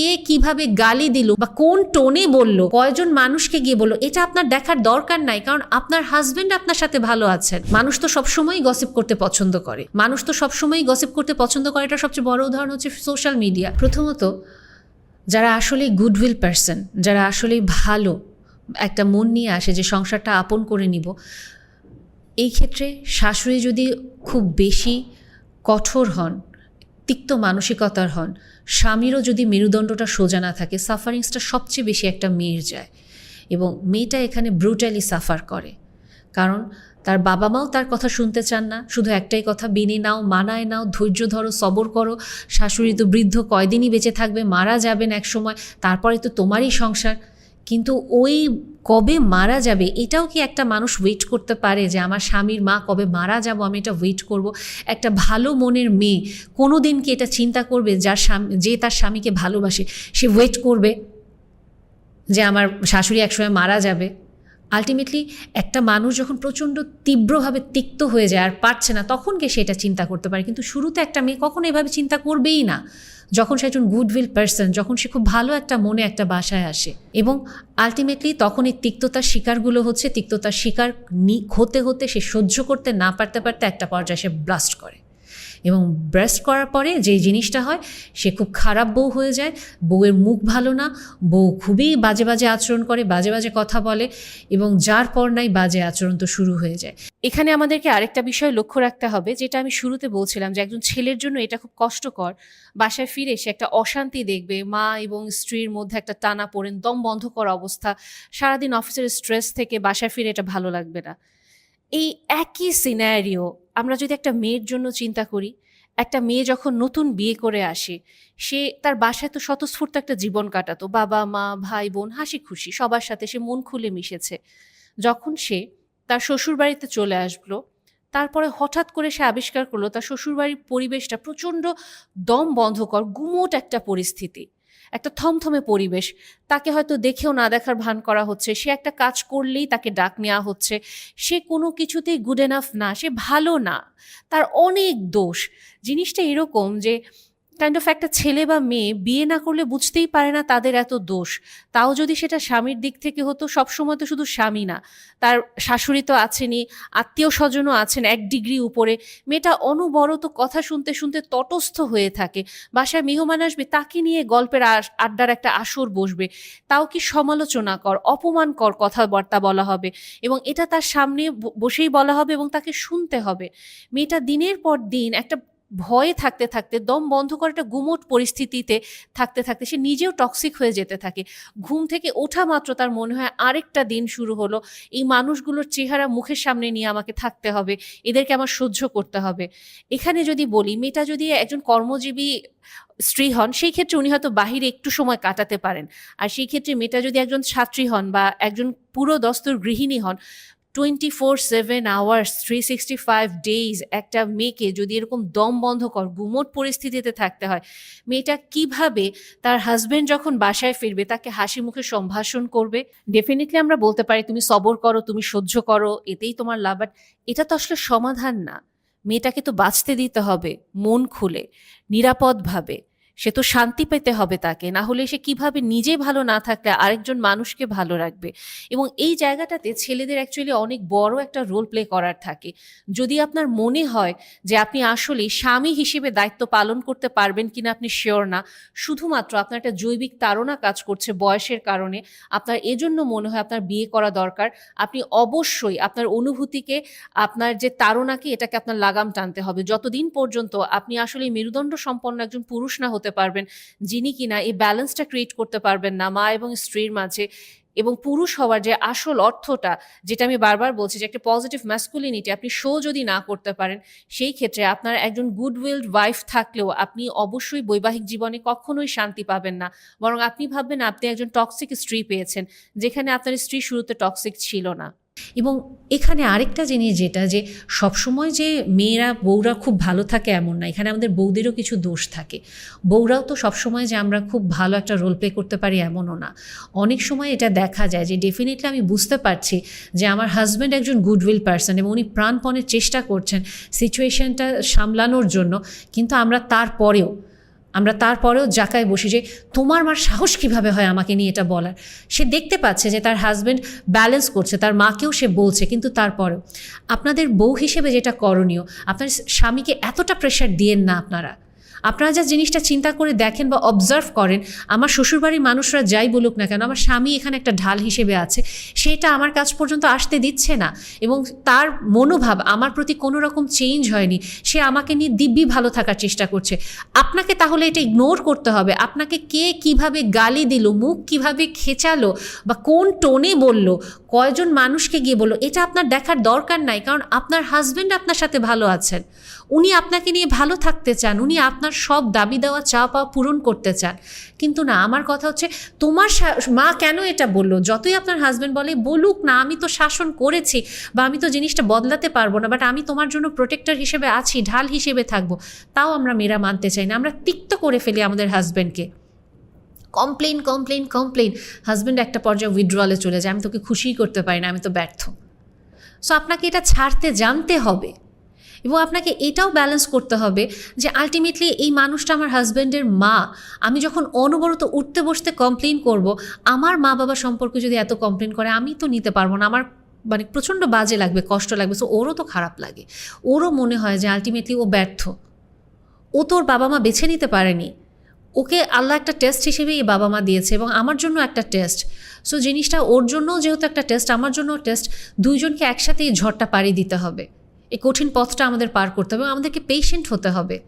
কে কীভাবে গালি দিল বা কোন টোনে বলল, কয়জন মানুষকে গিয়ে বলল, এটা আপনার দেখার দরকার নাই, কারণ আপনার হাজবেন্ড আপনার সাথে ভালো আছেন। মানুষ তো সবসময়ই গসিপ করতে পছন্দ করে। মানুষ তো সবসময়ই গসিপ করতে পছন্দ করে, এটা সবচেয়ে বড় উদাহরণ হচ্ছে সোশ্যাল মিডিয়া প্রথমত, যারা আসলে গুডউইল পার্সন যারা আসলে ভালো একটা মন নিয়ে আসে যে সংসারটা আপন করে নিব, এই ক্ষেত্রে শাশুড়ি যদি খুব বেশি কঠোর হন তিক্ত মানসিকতার হন। স্বামীরও যদি মেরুদণ্ডটা সোজা না থাকে সাফারিংসটা সবচেয়ে বেশি একটা মেয়ের যায় এবং মেয়েটা এখানে ব্রুটালি সাফার করে। কারণ তার বাবা মাও তার কথা শুনতে চান না, শুধু একটাই কথা, বেনে নাও, মানায় নাও, ধৈর্য ধরো, সবর করো, শাশুড়ি তো বৃদ্ধ কয়দিনই বেঁচে থাকবে, মারা যাবেন এক সময় তারপরে তো তোমারই সংসার। কিন্তু ওই কবে মারা যাবে, এটাও কি একটা মানুষ ওয়েট করতে পারে যে আমার স্বামীর মা কবে মারা যাব, আমি এটা ওয়েট করব? একটা ভালো মনের মেয়ে কোনো দিন কি এটা চিন্তা করবে যার স্বামী, যে তার স্বামীকে ভালোবাসে, সে ওয়েট করবে যে আমার শাশুড়ি একসময় মারা যাবে? আলটিমেটলি একটা মানুষ যখন প্রচণ্ড তীব্রভাবে তিক্ত হয়ে যায় আর পারছে না, তখন গিয়ে সেটা চিন্তা করতে পারে। কিন্তু শুরুতে একটা মেয়ে কখনো এভাবে চিন্তা করবেই না। যখন সে একজন গুডউইল পার্সন যখন সে খুব ভালো একটা মনে একটা বাসায় আসে। এবং আলটিমেটলি তখন এই তিক্ততার শিকারগুলো হচ্ছে, তিক্ততার শিকার হতে হতে সে সহ্য করতে না পারতে পারতে একটা পর্যায়ে সে ব্লাস্ট করে। এবং ব্রেস্ট করার পরে যে জিনিসটা হয়, সে খুব খারাপ বউ হয়ে যায়। বউয়ের মুখ ভালো না, বউ খুবই বাজে বাজে আচরণ করে, বাজে বাজে কথা বলে এবং যার পর নাই বাজে আচরণ তো শুরু হয়ে যায়। এখানে আমাদেরকে আরেকটা বিষয় লক্ষ্য রাখতে হবে, যেটা আমি শুরুতে বলছিলাম যে একজন ছেলের জন্য এটা খুব কষ্টকর। বাসায় ফিরে সে একটা অশান্তি দেখবে, মা এবং স্ত্রীর মধ্যে একটা টানা পড়েন, দম বন্ধ করা অবস্থা, সারাদিন অফিসের স্ট্রেস থেকে বাসায় ফিরে এটা ভালো লাগবে না। এই একই সিনারিও আমরা যদি একটা মেয়ের জন্য চিন্তা করি, একটা মেয়ে যখন নতুন বিয়ে করে আসে, সে তার বাসায় তো স্বতঃস্ফূর্ত একটা জীবন কাটাতো, বাবা, মা, ভাই, বোন, হাসি খুশি, সবার সাথে সে মন খুলে মিশেছে। যখন সে তার শ্বশুরবাড়িতে চলে আসলো, তারপরে হঠাৎ করে সে আবিষ্কার করল, তার শ্বশুরবাড়ির পরিবেশটা প্রচণ্ড দম বন্ধকর, গুমোট একটা পরিস্থিতি। একটা থমথমে পরিবেশ। তাকে হয়তো দেখেও না দেখার ভান করা হচ্ছে। সে একটা কাজ করলেই তাকে ডাক নেওয়া হচ্ছে। সে কোনো কিছুতেই গুড এনাফ না, সে ভালো না। তার অনেক দোষ। জিনিসটা এরকম যে কাইন্ড অফ একটা ছেলে বা মেয়ে বিয়ে না করলে বুঝতেই পারে না তাদের এত দোষ। তাও যদি সেটা স্বামীর দিক থেকে হতো, সবসময় তো শুধু স্বামী না। তার শাশুড়ি তো আছেনই আত্মীয় স্বজনও আছেন এক ডিগ্রি উপরে। মেয়েটা অনবরত কথা শুনতে শুনতে তটস্থ হয়ে থাকে। বাসায় মেহমান আসবে, তাকে নিয়ে গল্পের আড্ডার একটা আসর বসবে। তাও কি সমালোচনা কর, অপমান কর কথাবার্তা বলা হবে। এবং এটা তার সামনে বসেই বলা হবে এবং তাকে শুনতে হবে। মেয়েটা দিনের পর দিন একটা ভয়ে থাকতে থাকতে, দম বন্ধ করে একটা গুমোট পরিস্থিতিতে থাকতে থাকতে সে নিজেও টক্সিক হয়ে যেতে থাকে। ঘুম থেকে ওঠা মাত্র তার মনে হয় আরেকটা দিন শুরু হলো। এই মানুষগুলোর চেহারা মুখের সামনে নিয়ে আমাকে থাকতে হবে, এদেরকে আমার সহ্য করতে হবে। এখানে যদি বলি, মেয়েটা যদি একজন কর্মজীবী স্ত্রী হন, সেই ক্ষেত্রে উনি হয়তো বাহিরে একটু সময় কাটাতে পারেন। আর সেই ক্ষেত্রে মেয়েটা যদি একজন ছাত্রী হন বা একজন পুরো দস্তর গৃহিণী হন twenty four seven hours three sixty five days একটা মেয়েকে যদি এরকম দম বন্ধ কর, গুমোট পরিস্থিতিতে থাকতে হয়, মেয়েটা কীভাবে তার হাজবেন্ড যখন বাসায় ফিরবে, তাকে হাসি মুখে সম্ভাষণ করবে? ডেফিনেটলি আমরা বলতে পারি, তুমি সবর করো, তুমি সহ্য করো, এতেই তোমার লাভ। বাট এটা তো আসলে সমাধান না। মেয়েটাকে তো বাঁচতে দিতে হবে, মন খুলে, নিরাপদভাবে। সে তো শান্তি পেতে হবে তাকে। না হলে সে কীভাবে নিজে ভালো না থাকলে আরেকজন মানুষকে ভালো রাখবে? এবং এই জায়গাটাতে ছেলেদের অ্যাকচুয়ালি অনেক বড় একটা রোল প্লে করার থাকে। যদি আপনার মনে হয় যে আপনি আসলে স্বামী হিসেবে দায়িত্ব পালন করতে পারবেন কিনা আপনি শিওর না, শুধুমাত্র আপনার একটা জৈবিক তাড়না কাজ করছে বয়সের কারণে, আপনার এজন্য মনে হয় আপনার বিয়ে করা দরকার। আপনি অবশ্যই আপনার অনুভূতিকে, আপনার যে তাড়নাকে এটাকে আপনার লাগাম টানতে হবে। যতদিন পর্যন্ত আপনি আসলে মেরুদণ্ড সম্পন্ন একজন পুরুষ না হতে পারবেন, যিনি কিনা এই ব্যালেন্সটা ক্রিয়েট করতে পারবেন না, মা এবং স্ত্রীর মাঝে এবং পুরুষ হওয়ার যে আসল অর্থটা, যেটা আমি বারবার বলছি যে একটা পজিটিভ ম্যাসকুলিনিটি আপনি শো যদি না করতে পারেন, সেই ক্ষেত্রে আপনার একজন গুডউইল ওয়াইফ থাকলেও আপনি অবশ্যই বৈবাহিক জীবনে কখনোই শান্তি পাবেন না। বরং আপনি ভাববেন আপনি একজন টক্সিক স্ত্রী পেয়েছেন, যেখানে আপনার স্ত্রী শুরুতে টক্সিক ছিল না। এবং এখানে আরেকটা জিনিস যেটা যে সবসময় যে মেয়েরা, বউরা খুব ভালো থাকে এমন না। এখানে আমাদের বউদেরও কিছু দোষ থাকে। বউরাও তো সবসময় যে আমরা খুব ভালো একটা রোল প্লে করতে পারি এমনও না। অনেক সময় এটা দেখা যায় যে ডেফিনেটলি আমি বুঝতে পারছি যে আমার হাজব্যান্ড একজন গুডউইল পার্সন এবং উনি প্রাণপণের চেষ্টা করছেন সিচুয়েশনটা সামলানোর জন্য, কিন্তু আমরা তারপরেও আমরা তারপরেও জাকায় বসি যে তোমার মার সাহস কীভাবে হয় আমাকে নিয়ে এটা বলার? সে দেখতে পাচ্ছে যে তার হাজব্যান্ড ব্যালেন্স করছে, তার মাকেও সে বলছে, কিন্তু তারপরেও। আপনাদের বউ হিসেবে যেটা করণীয়, আপনার স্বামীকে এতটা প্রেশার দিয়েন না আপনারা। আপনারা যা জিনিসটা চিন্তা করে দেখেন বা অবজার্ভ করেন, আমার শ্বশুরবাড়ির মানুষরা যাই বলুক না কেন, আমার স্বামী এখানে একটা ঢাল হিসেবে আছে, সেটা আমার কাছ পর্যন্ত আসতে দিচ্ছে না এবং তার মনোভাব আমার প্রতি কোনো রকম চেঞ্জ হয়নি, সে আমাকে নিয়ে দিব্যি ভালো থাকার চেষ্টা করছে। আপনাকে তাহলে এটা ইগনোর করতে হবে, আপনাকে কে কীভাবে গালি দিল, মুখ কীভাবে খেচালো বা কোন টোনে বলল, কয়জন মানুষকে গিয়ে বলল, এটা আপনার দেখার দরকার নাই, কারণ আপনার হাজব্যান্ড আপনার সাথে ভালো আছেন। উনি আপনাকে নিয়ে ভালো থাকতে চান, উনি আপনার সব দাবি দেওয়া চা পাওয়া পূরণ করতে চান। কিন্তু না, আমার কথা হচ্ছে তোমার মা কেন এটা বলল? যতই আপনার হাজব্যান্ড বলে, বলুক না, আমি তো শাসন করেছি বা আমি তো জিনিসটা বদলাতে পারব না বাট আমি তোমার জন্য প্রোটেক্টর হিসেবে আছি, ঢাল হিসেবে থাকব। তাও আমরা মেয়েরা মানতে চাই না, আমরা তিক্ত করে ফেলি আমাদের হাজব্যান্ডকে কমপ্লেন কমপ্লেন কমপ্লেন হাজব্যান্ড একটা পর্যায়ে উইথড্রলে চলে যায়। আমি তোকে খুশিই করতে পারি না, আমি তো ব্যর্থ। সো আপনাকে এটা ছাড়তে জানতে হবে। এবং আপনাকে এটাও ব্যালেন্স করতে হবে যে আলটিমেটলি এই মানুষটা আমার হাজব্যান্ডের মা। আমি যখন অনবরত উঠতে বসতে কমপ্লেন করব, আমার মা বাবা সম্পর্কে যদি এত কমপ্লেন করে, আমি তো নিতে পারব না। আমার মানে প্রচণ্ড বাজে লাগবে, কষ্ট লাগবে। সো ওরও তো খারাপ লাগে। ওরও মনে হয় যে আলটিমেটলি ও ব্যর্থ। ও তোর বাবা মা বেছে নিতে পারেনি। ওকে আল্লাহ একটা টেস্ট হিসেবেই এই বাবা মা দিয়েছে এবং আমার জন্য একটা টেস্ট সো জিনিসটা ওর জন্যও যেহেতু একটা টেস্ট আমার জন্য টেস্ট দুইজনকে একসাথে এই ঝড়টা পাড়ি দিতে হবে। এই কঠিন পথটা আমাদের পার করতে হবে আমাদেরকে পেশেন্ট হতে হবে।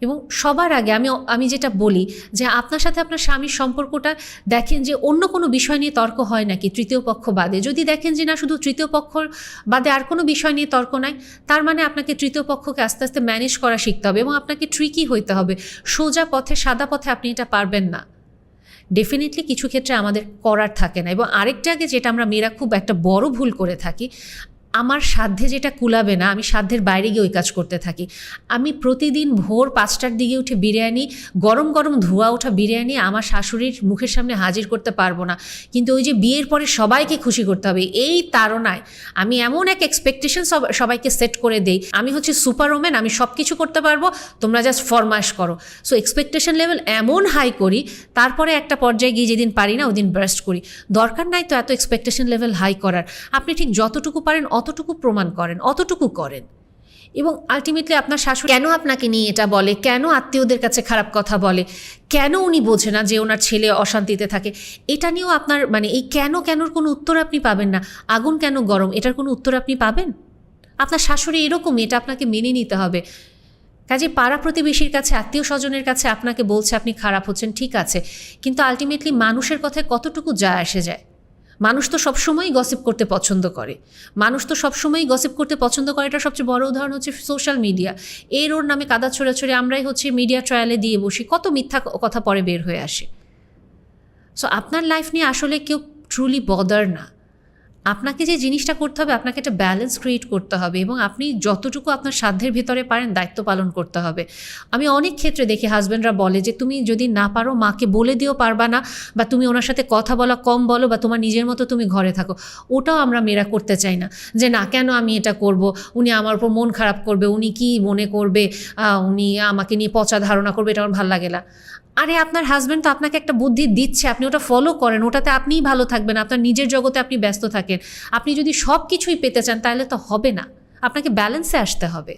এবং সবার আগে আমি আমি যেটা বলি যে আপনার সাথে আপনার স্বামীর সম্পর্কটা দেখেন যে অন্য কোনো বিষয় নিয়ে তর্ক হয় নাকি, তৃতীয় পক্ষ বাদে। যদি দেখেন যে না, শুধু তৃতীয় পক্ষ বাদে আর কোনো বিষয় নিয়ে তর্ক নাই, তার মানে আপনাকে তৃতীয় পক্ষকে আস্তে আস্তে ম্যানেজ করা শিখতে হবে এবং আপনাকে ট্রিকি হইতে হবে। সোজা পথে, সাদা পথে আপনি এটা পারবেন না। ডেফিনেটলি কিছু ক্ষেত্রে আমাদের করার থাকে না। এবং আরেকটা আগে যেটা আমরা, মেয়েরা খুব একটা বড় ভুল করে থাকি আমার সাধ্যে যেটা কুলাবে না, আমি সাধ্যের বাইরে গিয়ে ওই কাজ করতে থাকি। আমি প্রতিদিন ভোর পাঁচটার দিকে উঠে বিরিয়ানি, গরম গরম ধোয়া ওঠা বিরিয়ানি আমার শাশুড়ির মুখের সামনে হাজির করতে পারব না। কিন্তু ওই যে বিয়ের পরে সবাইকে খুশি করতে হবে, এই তাড়নায় আমি এমন এক এক্সপেকটেশন সব, সবাইকে সেট করে দেই। আমি হচ্ছে সুপার ওমেন আমি সব কিছু করতে পারব, তোমরা জাস্ট ফরমাইশ করো। সো এক্সপেকটেশন লেভেল এমন হাই করি, তারপরে একটা পর্যায়ে গিয়ে যেদিন পারি না, ওদিন ব্রাস্ট করি। দরকার নাই তো এত এক্সপেকটেশন লেভেল হাই করার। আপনি ঠিক যতটুকু পারেন অতটুকু প্রমাণ করেন, অতটুকু করেন। এবং আলটিমেটলি আপনার শাশুড়ি কেন আপনাকে নিয়ে এটা বলে? কেন আত্মীয়দের কাছে খারাপ কথা বলে? কেন উনি বোঝে না যে ওনার ছেলে অশান্তিতে থাকে? এটা নিয়েও আপনার মানে এই কেন কেনর কোনো উত্তর আপনি পাবেন না। আগুন কেন গরম? এটার কোনো উত্তর আপনি পাবেন? আপনার শাশুড়ি এরকম, এটা আপনাকে মেনে নিতে হবে। কাজে পাড়া প্রতিবেশীর কাছে, আত্মীয় স্বজনের কাছে আপনাকে বলছে আপনি খারাপ হচ্ছেন, ঠিক আছে। কিন্তু আলটিমেটলি মানুষের কথায় কতটুকু যায় আসে যায়? মানুষ তো সবসময়ই গসিপ করতে পছন্দ করে। মানুষ তো সবসময়ই গসিপ করতে পছন্দ করে। এটা সবচেয়ে বড় উদাহরণ হচ্ছে সোশ্যাল মিডিয়া এর ওর নামে কাদা ছোড়া ছড়ে আমরাই হচ্ছে মিডিয়া ট্রায়ালে দিয়ে বসি। কত মিথ্যা কথা পরে বের হয়ে আসে। সো আপনার লাইফ নিয়ে আসলে কেউ ট্রুলি বদার না। আপনাকে যে জিনিসটা করতে হবে, আপনাকে একটা ব্যালেন্স ক্রিয়েট করতে হবে এবং আপনি যতটুকু আপনার সাধ্যের ভেতরে পারেন দায়িত্ব পালন করতে হবে। আমি অনেক ক্ষেত্রে দেখি হাজব্যান্ডরা বলে যে, তুমি যদি না পারো, মাকে বলে দিও পারবা না বা তুমি ওনার সাথে কথা বলা কম বলো বা তোমার নিজের মতো তুমি ঘরে থাকো। ওটাও আমরা মেয়েরা করতে চাই না যে, না, কেন আমি এটা করব? উনি আমার উপর মন খারাপ করবে, উনি কি মনে করবে? উনি আমাকে নিয়ে পচা ধারণা করবে, এটা আমার ভালো লাগে না। আরে, আপনার হাজব্যান্ড তো আপনাকে একটা বুদ্ধি দিচ্ছে, আপনি ওটা ফলো করেন, ওটাতে আপনিই ভালো থাকবেন, আপনার নিজের জগতে আপনি ব্যস্ত থাকেন। আপনি যদি সব কিছুই পেতে চান, তাহলে তো হবে না। আপনাকে ব্যালেন্সে আসতে হবে।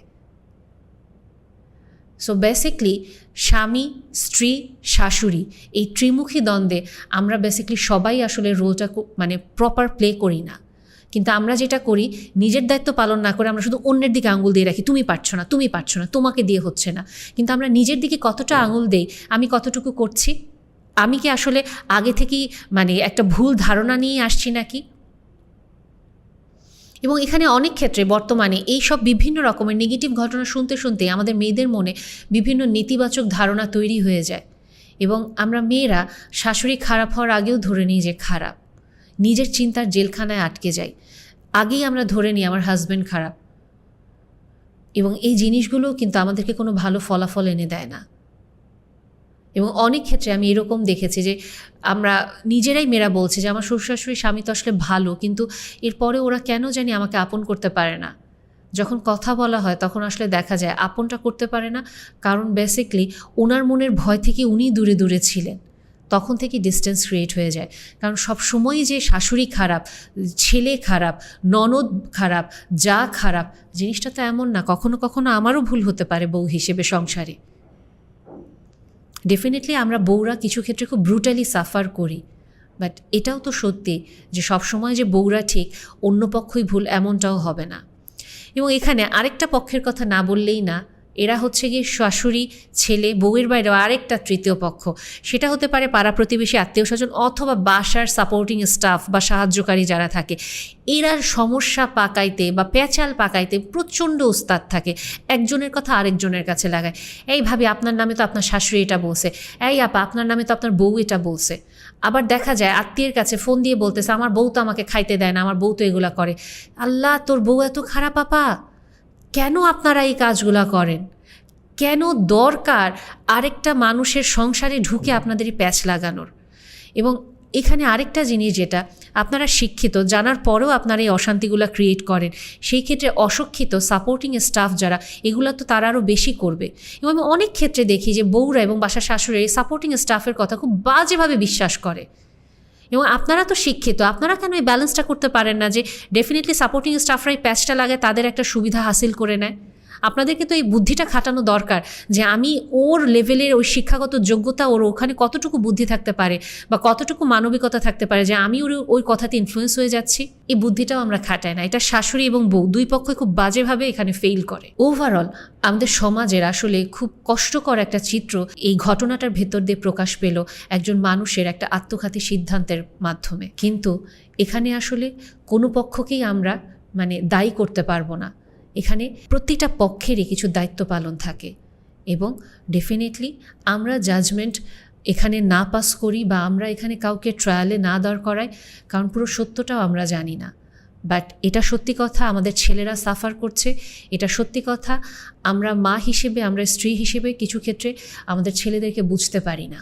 সো বেসিকলি স্বামী, স্ত্রী, শাশুড়ি, এই ত্রিমুখী দ্বন্দ্বে আমরা বেসিকলি সবাই আসলে রোলটা মানে প্রপার প্লে করি না। কিন্তু আমরা যেটা করি, নিজের দায়িত্ব পালন না করে আমরা শুধু অন্যের দিকে আঙুল দিয়ে রাখি, তুমি পারছ না, তুমি পারছ না, তোমাকে দিয়ে হচ্ছে না। কিন্তু আমরা নিজের দিকে কতটা আঙুল দেই, আমি কতটুকু করছি? আমি কি আসলে আগে থেকেই মানে একটা ভুল ধারণা নিয়ে আসছি নাকি? এবং এখানে অনেক ক্ষেত্রে বর্তমানে এই সব বিভিন্ন রকমের নেগেটিভ ঘটনা শুনতে শুনতে আমাদের মেয়েদের মনে বিভিন্ন নেতিবাচক ধারণা তৈরি হয়ে যায়। এবং আমরা মেয়েরা শাশুড়ি খারাপ হওয়ার আগেও ধরে নিই যে খারাপ। নিজের চিন্তার জেলখানায় আটকে যাই। আগেই আমরা ধরে নিই আমার হাজব্যান্ড খারাপ। এবং এই জিনিসগুলো কিন্তু আমাদেরকে কোনো ভালো ফলাফল এনে দেয় না। এবং অনেক ক্ষেত্রে আমি এরকম দেখেছি যে আমরা নিজেরাই মেয়েরা বলছে যে আমার শ্বশুর শাশুড়ি স্বামী তো আসলে ভালো, কিন্তু এরপরে ওরা কেন জানি আমাকে আপন করতে পারে না। যখন কথা বলা হয় তখন আসলে দেখা যায় আপনটা করতে পারে না, কারণ বেসিকলি ওনার মনের ভয় থেকে উনি দূরে দূরে ছিলেন। তখন থেকে ডিস্টেন্স ক্রিয়েট হয়ে যায়। কারণ সব সময়ই যে শাশুড়ি খারাপ, ছেলে খারাপ, ননদ খারাপ, যা খারাপ, জিনিসটা তো এমন না, কখনো কখনো আমারও ভুল হতে পারে বউ হিসেবে সংসারে। ডেফিনেটলি আমরা বউরা কিছু ক্ষেত্রে খুব ব্রুটালি সাফার করি। বাট এটাও তো সত্যি যে সবসময় যে বউরা ঠিক, অন্য পক্ষই ভুল এমনটাও হবে না। এবং এখানে আরেকটা পক্ষের কথা না বললেই না এরা হচ্ছে গিয়ে শাশুড়ি, ছেলে, বউয়ের বাইরেও আরেকটা তৃতীয় পক্ষ। সেটা হতে পারে পাড়া প্রতিবেশী, আত্মীয় স্বজন অথবা বাসার সাপোর্টিং স্টাফ বা সাহায্যকারী যারা থাকে। এরা সমস্যা পাকাইতে বা পেঁচাল পাকাইতে প্রচণ্ড উস্তাদ থাকে। একজনের কথা আরেকজনের কাছে লাগায়। এইভাবে আপনার নামে তো আপনার শাশুড়ি এটা বলছে। এই আপা, আপনার নামে তো আপনার বউ এটা বলছে। আবার দেখা যায় আত্মীয়ের কাছে ফোন দিয়ে বলতেছে, আমার বউ তো আমাকে খাইতে দেয় না, আমার বউ তো এগুলা করে। আল্লাহ, তোর বউ এত খারাপ আপা। কেন আপনারা এই কাজগুলা করেন? কেন দরকার আরেকটা মানুষের সংসারে ঢুকে আপনাদের প্যাচ লাগানোর? এবং এখানে আরেকটা জিনিস যেটা, আপনারা শিক্ষিত, জানার পরেও আপনারা এই অশান্তিগুলো ক্রিয়েট করেন। সেই ক্ষেত্রে অশিক্ষিত সাপোর্টিং স্টাফ যারা, এগুলো তো তারা আরও বেশি করবে। এবং আমি অনেক ক্ষেত্রে দেখি যে বউরা এবং বাসার শাশুড়ি সাপোর্টিং স্টাফের কথা খুব বাজেভাবে বিশ্বাস করে। এবং আপনারা তো শিক্ষিত, আপনারা কেন এই ব্যালেন্সটা করতে পারেন না যে ডেফিনেটলি সাপোর্টিং স্টাফরা এই প্যাচটা লাগে তাদের একটা সুবিধা হাসিল করে নেয়? আপনাদেরকে তো এই বুদ্ধিটা খাটানো দরকার যে আমি ওর লেভেলের ওই শিক্ষাগত যোগ্যতা, ওর ওখানে কতটুকু বুদ্ধি থাকতে পারে বা কতটুকু মানবিকতা থাকতে পারে যে আমি ওর ওই কথাতে ইনফ্লুয়েন্স হয়ে যাচ্ছি, এই বুদ্ধিটাও আমরা খাটাই না। এটা শাশুড়ি এবং বউ দুই পক্ষই খুব বাজেভাবে এখানে ফেল করে। ওভারঅল আমাদের সমাজের আসলে খুব কষ্টকর একটা চিত্র এই ঘটনাটার ভেতর দিয়ে প্রকাশ পেল একজন মানুষের একটা আত্মঘাতী সিদ্ধান্তের মাধ্যমে। কিন্তু এখানে আসলে কোনো পক্ষকেই আমরা মানে দায়ী করতে পারব না। এখানে প্রতিটা পক্ষেরই কিছু দায়িত্ব পালন থাকে এবং ডেফিনেটলি আমরা জাজমেন্ট এখানে না পাস করি বা আমরা এখানে কাউকে ট্রায়ালে না দাঁড় করাই, কারণ পুরো সত্যটাও আমরা জানি না। বাট এটা সত্যি কথা, আমাদের ছেলেরা সাফার করছে। এটা সত্যি কথা, আমরা মা হিসেবে, আমরা স্ত্রী হিসেবে কিছু ক্ষেত্রে আমাদের ছেলেদেরকে বুঝতে পারি না।